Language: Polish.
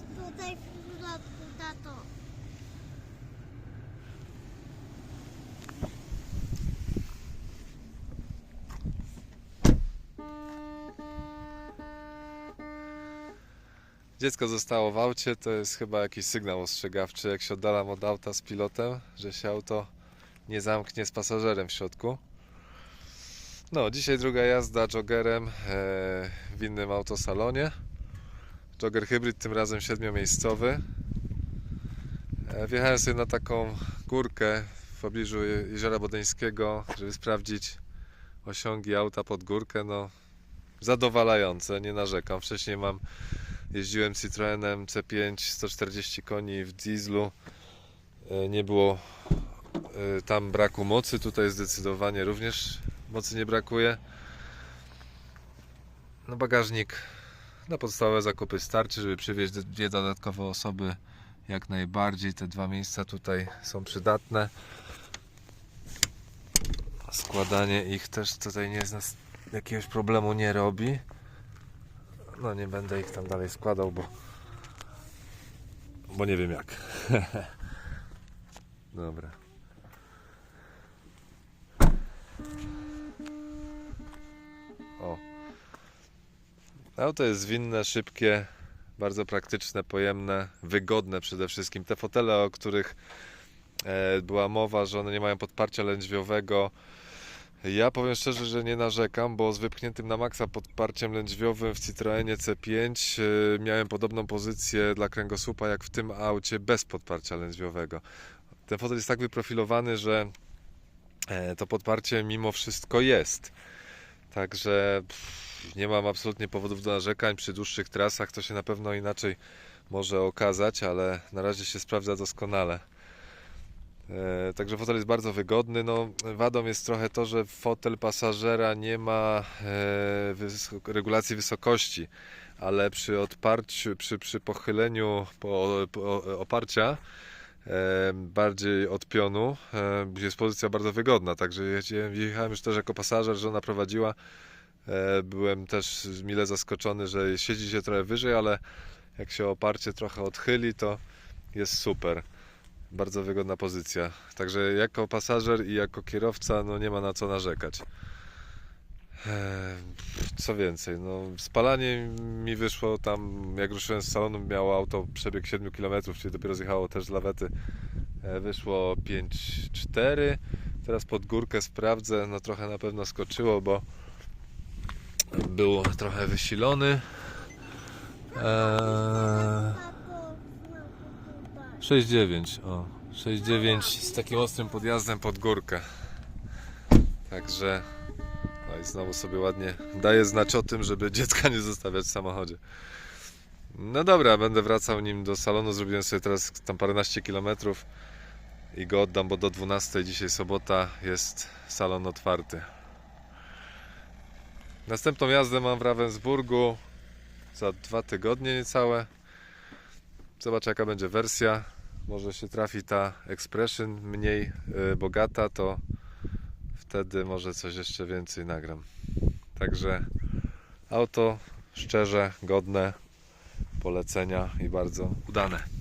tutaj w środku, tato. Dziecko zostało w aucie, to jest chyba jakiś sygnał ostrzegawczy, jak się oddalam od auta z pilotem, że się auto nie zamknie z pasażerem w środku. No, dzisiaj druga jazda joggerem e, w innym autosalonie. Jogger hybryd, tym razem siedmiomiejscowy. E, wjechałem sobie na taką górkę w pobliżu Je- Jeziora Bodeńskiego, żeby sprawdzić osiągi auta pod górkę. No, zadowalające, nie narzekam. Wcześniej mam Jeździłem Citroenem C5 140 koni w dieslu. E, Nie było e, tam braku mocy. Tutaj zdecydowanie również mocy nie brakuje. No bagażnik na podstawowe zakupy starczy, żeby przywieźć dwie dodatkowe osoby jak najbardziej. Te dwa miejsca tutaj są przydatne. Składanie ich też tutaj nie z jakiegoś problemu nie robi. No nie będę ich tam dalej składał, bo bo nie wiem jak. Dobra. O. Auto jest zwinne, szybkie, bardzo praktyczne, pojemne, wygodne przede wszystkim. Te fotele, o których e, była mowa, że one nie mają podparcia lędźwiowego, ja powiem szczerze, że nie narzekam, bo z wypchniętym na maksa podparciem lędźwiowym w Citroenie C5 e, miałem podobną pozycję dla kręgosłupa jak w tym aucie bez podparcia lędźwiowego. Ten fotel jest tak wyprofilowany, że e, to podparcie mimo wszystko jest. Także pff, nie mam absolutnie powodów do narzekań. Przy dłuższych trasach to się na pewno inaczej może okazać, ale na razie się sprawdza doskonale. E, Także fotel jest bardzo wygodny. No, wadą jest trochę to, że fotel pasażera nie ma e, regulacji wysokości, ale przy odparciu, przy, przy pochyleniu po, po, oparcia e, bardziej od pionu jest pozycja bardzo wygodna. Także jechałem już też jako pasażer, żona prowadziła. E, Byłem też mile zaskoczony, że siedzi się trochę wyżej, ale jak się oparcie trochę odchyli, to jest super. Bardzo wygodna pozycja. Także jako pasażer i jako kierowca no nie ma na co narzekać. Eee, Co więcej, no spalanie mi wyszło tam, jak ruszyłem z salonu, miało auto przebieg 7 km, czyli dopiero zjechało też z lawety. E, Wyszło 5,4. Teraz pod górkę sprawdzę, no trochę na pewno skoczyło, bo był trochę wysilony. Eee... Tato, znowu chyba. 6,9 o 6,9 z takim ostrym podjazdem pod górkę także no i znowu sobie ładnie daje znać o tym, żeby dziecka nie zostawiać w samochodzie no dobra, będę wracał nim do salonu zrobiłem sobie teraz tam paręnaście kilometrów i go oddam, bo do 12 dzisiaj sobota jest salon otwarty następną jazdę mam w Ravensburgu za dwa tygodnie niecałe Zobaczę jaka będzie wersja. Może się trafi ta Expression mniej y, bogata, to wtedy może coś jeszcze więcej nagram. Także auto szczerze, godne polecenia i bardzo udane.